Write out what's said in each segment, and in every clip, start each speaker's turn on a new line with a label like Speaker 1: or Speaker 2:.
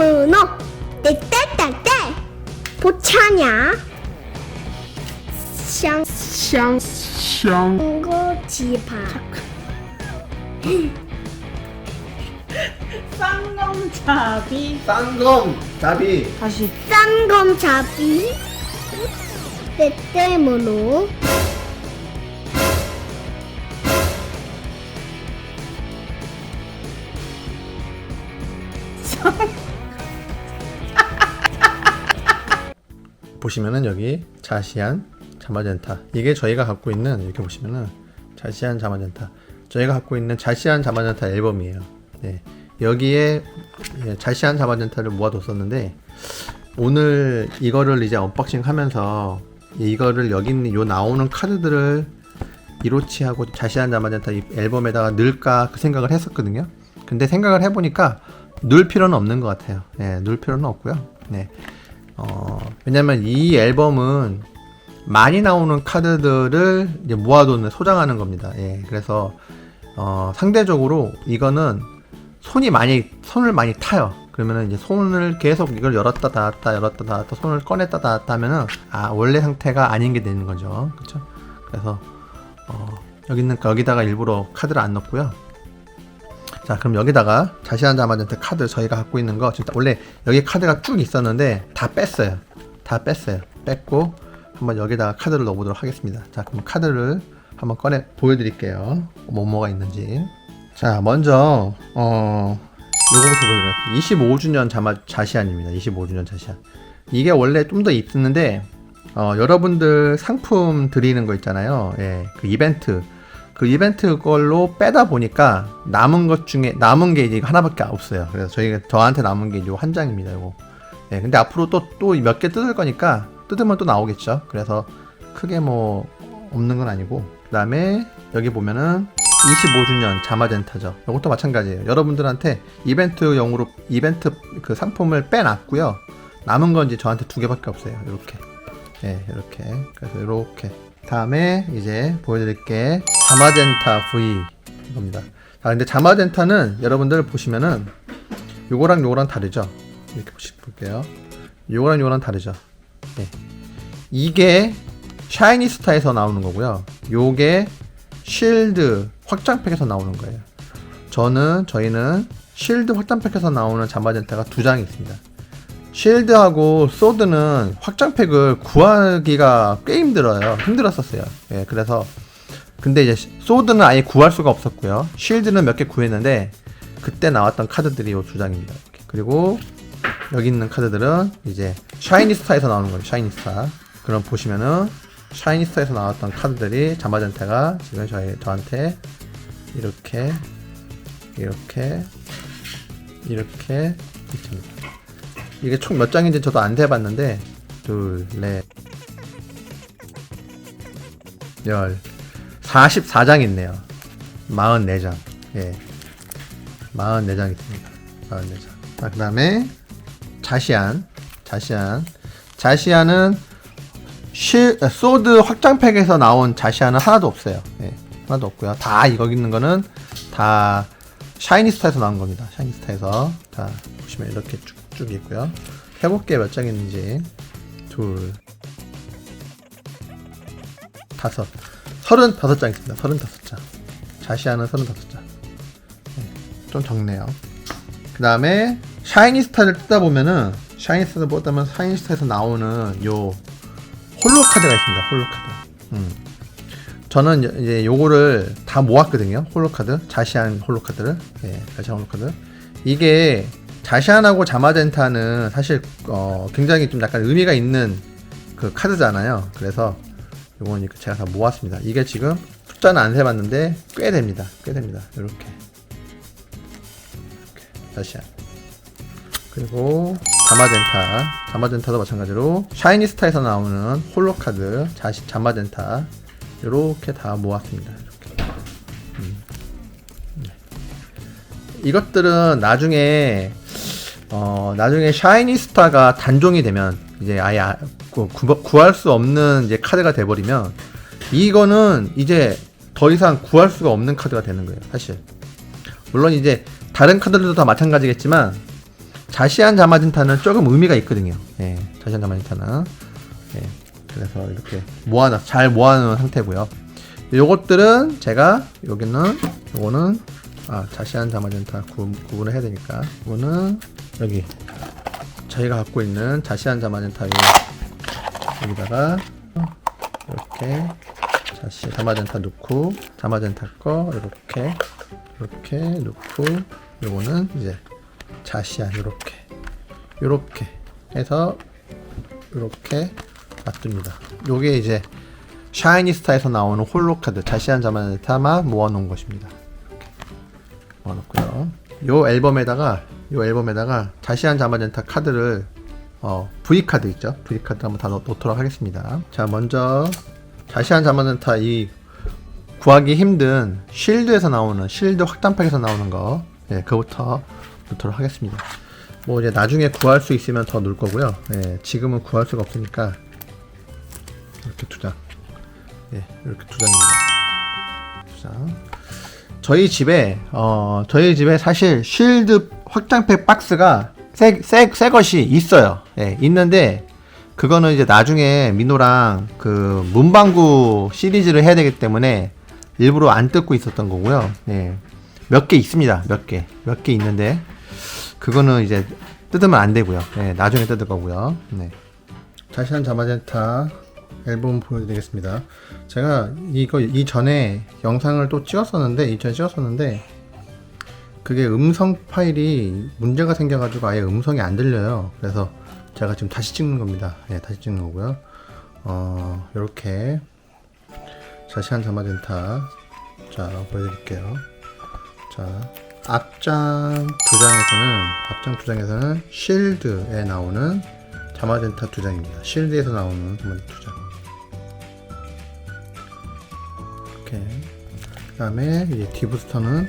Speaker 1: 문어. 떼떼떼떼. 보차냐? 샹
Speaker 2: 샹, 샹.
Speaker 1: 샹고지파
Speaker 3: 쌍검잡이.
Speaker 2: 쌍검, 잡이.
Speaker 3: 다시.
Speaker 1: 쌍검잡이. 떼떼문어
Speaker 2: 보시면은 여기 자시안 자마젠타 이게 저희가 갖고 있는 이렇게 보시면은 자시안 자마젠타 저희가 갖고 있는 자시안 자마젠타 앨범이에요. 네. 여기에 예, 자시안 자마젠타를 모아뒀었는데 오늘 이거를 이제 언박싱 하면서 이거를 여기 있는 요 나오는 카드들을 이로치하고 자시안 자마젠타 이 앨범에다가 넣을까 그 생각을 했었거든요. 근데 생각을 해보니까 넣을 필요는 없는 것 같아요. 예, 넣을 필요는 없고요. 네. 어, 왜냐면 이 앨범은 많이 나오는 카드들을 모아두는 소장하는 겁니다. 예, 그래서 어, 상대적으로 이거는 손이 많이 손을 많이 타요. 그러면은 이제 손을 계속 이걸 열었다 닫았다 열었다 닫았다 손을 꺼냈다 닫았다 하면은 아 원래 상태가 아닌 게 되는 거죠. 그렇죠? 그래서 어, 여기 있는 여기다가 일부러 카드를 안 넣고요. 자 그럼 여기다가 자시한 자마한테 카드 저희가 갖고 있는 거 진짜 원래 여기 카드가 쭉 있었는데 다 뺐어요. 다 뺐어요. 뺐고 한번 여기다가 카드를 넣어보도록 하겠습니다. 자 그럼 카드를 한번 꺼내 보여드릴게요. 뭐뭐가 있는지. 자 먼저 어 요거부터 보여드릴게요. 25주년 자마 자시안입니다. 25주년 자시안. 이게 원래 좀 더 있었는데 어, 여러분들 상품 드리는 거 있잖아요. 예, 그 이벤트 그 이벤트 걸로 빼다 보니까 남은 것 중에 남은 게 이제 하나밖에 없어요. 그래서 저희가 저한테 남은 게 이제 한 장입니다. 이거. 네, 근데 앞으로 또 또 몇 개 뜯을 거니까 뜯으면 또 나오겠죠. 그래서 크게 뭐 없는 건 아니고 그다음에 여기 보면은 25주년 자마젠타죠. 이것도 마찬가지예요. 여러분들한테 이벤트용으로 이벤트 그 상품을 빼놨고요. 남은 건 이제 저한테 두 개밖에 없어요. 이렇게. 네, 이렇게. 그래서 이렇게. 다음에 이제 보여드릴 게 자마젠타 V 이겁니다. 아 근데 자마젠타는 여러분들 보시면은 요거랑 요거랑 다르죠. 이렇게 보시 볼게요. 요거랑 요거랑 다르죠. 네. 이게 샤이니스타에서 나오는 거고요. 요게 쉴드 확장팩에서 나오는 거예요. 저는 저희는 쉴드 확장팩에서 나오는 자마젠타가 두 장이 있습니다. 쉴드하고 소드는 확장팩을 구하기가 꽤 힘들어요. 힘들었었어요. 예, 그래서 근데 이제 소드는 아예 구할 수가 없었고요. 쉴드는 몇 개 구했는데 그때 나왔던 카드들이 요두 장입니다. 이렇게. 그리고 여기 있는 카드들은 이제 샤이니스타에서 나오는 거예요. 샤이니스타. 그럼 보시면은 샤이니스타에서 나왔던 카드들이 자마젠타가 지금 저희 저한테 이렇게 이렇게 이렇게 있습니다. 이게 총 몇 장인지 저도 안 세봤는데 둘, 넷, 열, 44장 있네요. 44장. 예. 44장 있습니다. 44장. 자, 그 다음에 자시안. 자시안. 자시안은 실, 아, 소드 확장팩에서 나온 자시안은 하나도 없어요. 예. 하나도 없고요. 다 이거 있는 거는 다 샤이니스타에서 나온 겁니다. 샤이니스타에서. 자, 보시면 이렇게 쭉쭉 있고요. 해볼게 몇장 있는지. 둘, 다섯. 서른 다섯 장 있습니다. 서른 다섯 장. 자시아는 서른 다섯 장. 네, 좀 적네요. 그 다음에 샤이니 스타를 뜯다 보면은 샤이니 스타를 보다면 샤이니 스타에서 나오는 요 홀로 카드가 있습니다. 홀로 카드. 음. 저는 이제- 요거를 다 모았거든요. 홀로 카드, 자시안 홀로 카드를. 예, 자시안 홀로 카드. 이게 자시안하고 자마젠타는 사실 어, 굉장히 좀 약간 의미가 있는 그 카드잖아요. 그래서 이렇게 제가 다 모았습니다. 이게 지금 숫자는 안 세봤는데 꽤 됩니다. 꽤 됩니다. 이렇게. 자시안. 그리고 자마젠타. 자마젠타도 마찬가지로 샤이니스타에서 나오는 홀로 카드, 자시 자마젠타. 이렇게 다 모았습니다. 이렇게. 음. 네. 이것들은 나중에 어, 나중에 샤이니스타가 단종이 되면 이제 아예 아- 구할 수 없는 이제 카드가 돼버리면 이거는 이제 더 이상 구할 수가 없는 카드가 되는 거예요, 사실. 물론 이제 다른 카드들도 다 마찬가지겠지만 자시한 자마진타는 조금 의미가 있거든요. 예, 자시한 자마진타는 예, 그래서 이렇게 모아놔 잘 모아놓은 상태고요. 요것들은 제가 여기는 요거는 아 자시한 자마진타 구, 구분을 해야 되니까 이거는 여기 저희가 갖고 있는 자시한 자마진타 요 여기다가 이렇게 자시 자마젠타 넣고 자마젠타 거 이렇게 이렇게 넣고 요거는 이제 자시안 이렇게 이렇게 해서 이렇게 놔둡니다. 요게 이제 샤이니스타에서 나오는 홀로 카드 자시안 자마젠타만 모아놓은 것입니다. 이렇게 모아놓고요. 요 앨범에다가 요 앨범에다가 자시안 자마젠타 카드를 어, V 카드 있죠? V 카드 한번 다 넣, 놓도록 하겠습니다. 자, 먼저 자시한 자마젠타 이 구하기 힘든 쉴드에서 나오는 쉴드 확장팩에서 나오는 거, 예, 그거부터 놓도록 하겠습니다. 뭐 이제 나중에 구할 수 있으면 더 넣을 거고요. 예, 지금은 구할 수가 없으니까 이렇게 두 장, 예, 이렇게 두 장입니다. 두 장. 저희 집에 어 저희 집에 사실 쉴드 확장팩 박스가 새, 새, 새 것이 있어요. 예, 있는데 그거는 이제 나중에 민호랑 그 문방구 시리즈를 해야 되기 때문에 일부러 안 뜯고 있었던 거고요. 예. 몇 개 있습니다. 몇 개. 몇 개 있는데 그거는 이제 뜯으면 안 되고요. 예, 나중에 뜯을 거고요. 네. 자시한 자마젠타 앨범 보여드리겠습니다. 제가 이거 이전에 영상을 또 찍었었는데 이전에 찍었었는데 그게 음성 파일이 문제가 생겨가지고 아예 음성이 안 들려요. 그래서 제가 지금 다시 찍는 겁니다. 예, 다시 찍는 거고요. 어, 이렇게 자시한 자마젠타 자 보여드릴게요. 자 앞장 두 장에서는 앞장 두 장에서는 쉴드에 나오는 자마젠타 두 장입니다. 쉴드에서 나오는 자마젠타 두 장. 이렇게 그 다음에 이제 디부스터는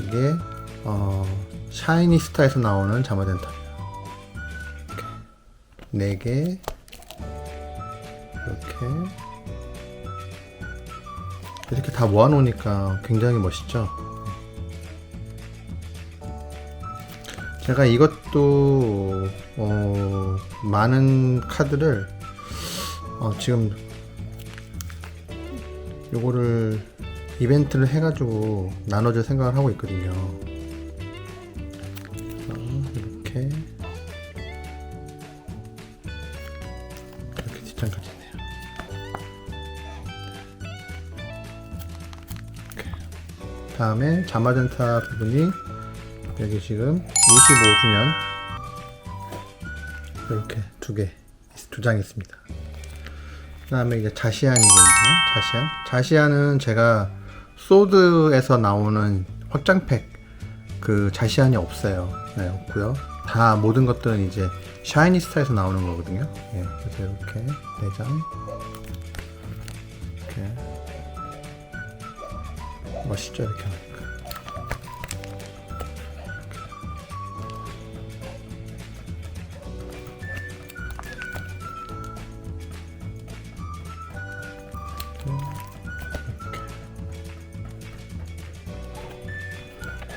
Speaker 2: 이게 어 샤이니스타에서 나오는 자마젠타입니다. 이렇게 네개 이렇게 이렇게 다 모아놓으니까 굉장히 멋있죠. 제가 이것도 어, 많은 카드를 어, 지금 요거를 이벤트를 해가지고 나눠줄 생각을 하고 있거든요. 자, 이렇게 이렇게 뒷장까지 있네요. 이렇게. 다음에 자마젠타 부분이 여기 지금 25주년 이렇게 두 개, 두 장 있습니다. 그 다음에 이제 자시안이거든요. 자시안. 자시안은 제가 소드에서 나오는 확장팩 그 자시안이 없어요. 네, 없고요. 다 모든 것들은 이제 샤이니스타에서 나오는 거거든요. 예, 그래서 이렇게 네 장. 이렇게 멋있죠 이렇게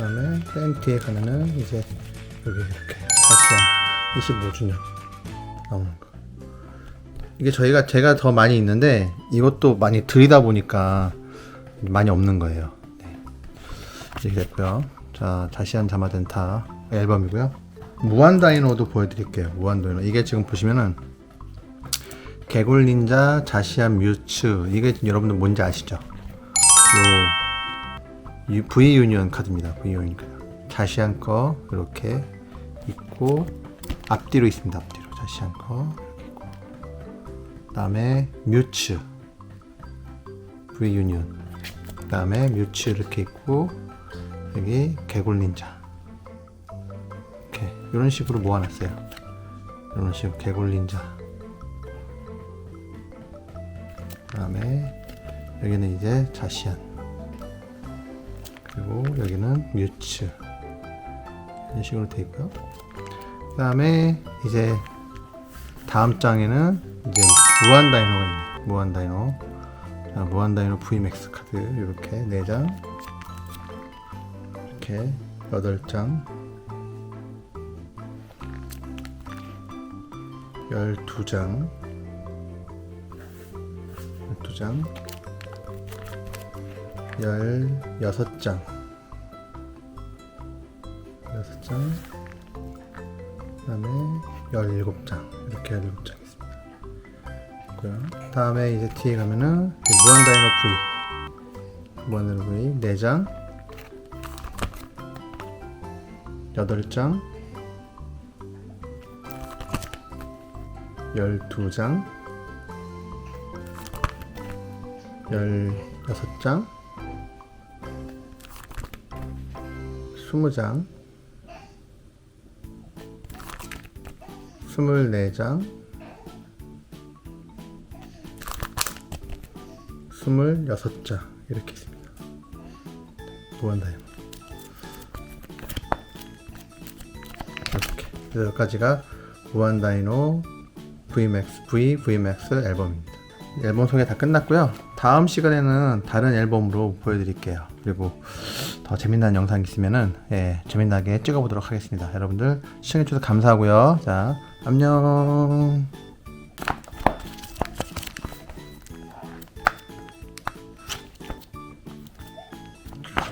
Speaker 2: 그 다음에 맨 뒤에 가면은 이제 여기 이렇게 다시야 25주년 나오는 거. 이게 저희가 제가 더 많이 있는데 이것도 많이 들이다 보니까 많이 없는 거예요. 네. 이렇게 됐고요. 자, 자시한 자마덴타 앨범이고요. 무한 다이노도 보여드릴게요. 무한 다이노. 이게 지금 보시면은 개굴 닌자, 자시한 뮤츠. 이게 여러분들 뭔지 아시죠? 요 유- V 유니언 카드입니다. V 유니언 카드. 자시한 거 이렇게 있고 앞뒤로 있습니다. 앞뒤로 자시한 거 있고. 그다음에 뮤츠 V 유니언. 그다음에 뮤츠 이렇게 있고 여기 개굴 닌자. 이렇게 이런 식으로 모아놨어요. 이런 식으로 개굴 닌자. 그다음에 여기는 이제 자시안. 그리고 여기는 뮤츠 이런 식으로 되어 있고요. 그 다음에 이제 다음 장에는 이제 무한 다이노가 있네요. 무한 다이노. 자, 무한 다이노 VMAX 카드 이렇게 4장 이렇게 8장 12장 12장 16장. 16장. 그 다음에 17장. 이렇게 17장 있습니다. 있고요. 다음에 이제 뒤에 가면은 무한다이노 V 무한다이노 V 4장. 8장. 12장. 16장 20장 24장 26장 이렇게 있습니다. 무한 다이노 이렇게 그래서 여기까지가 무한 다이노 VMAX, V, VMAX 앨범입니다. 앨범 소개 다 끝났고요. 다음 시간에는 다른 앨범으로 보여드릴게요. 그리고 더 재미난 영상 있으면은 예, 재미나게 찍어보도록 하겠습니다. 여러분들 시청해주셔서 감사하고요. 자, 안녕.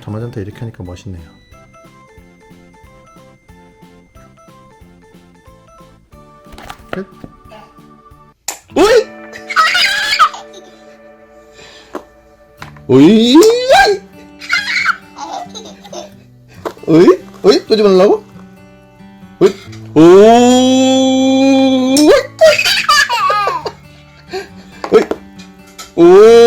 Speaker 2: 저마전타 이렇게 하니까 멋있네요. 끝. 오이! 오이! 오이? 오이? 또 집어넣으려고? 오이? 오! 오이! 오!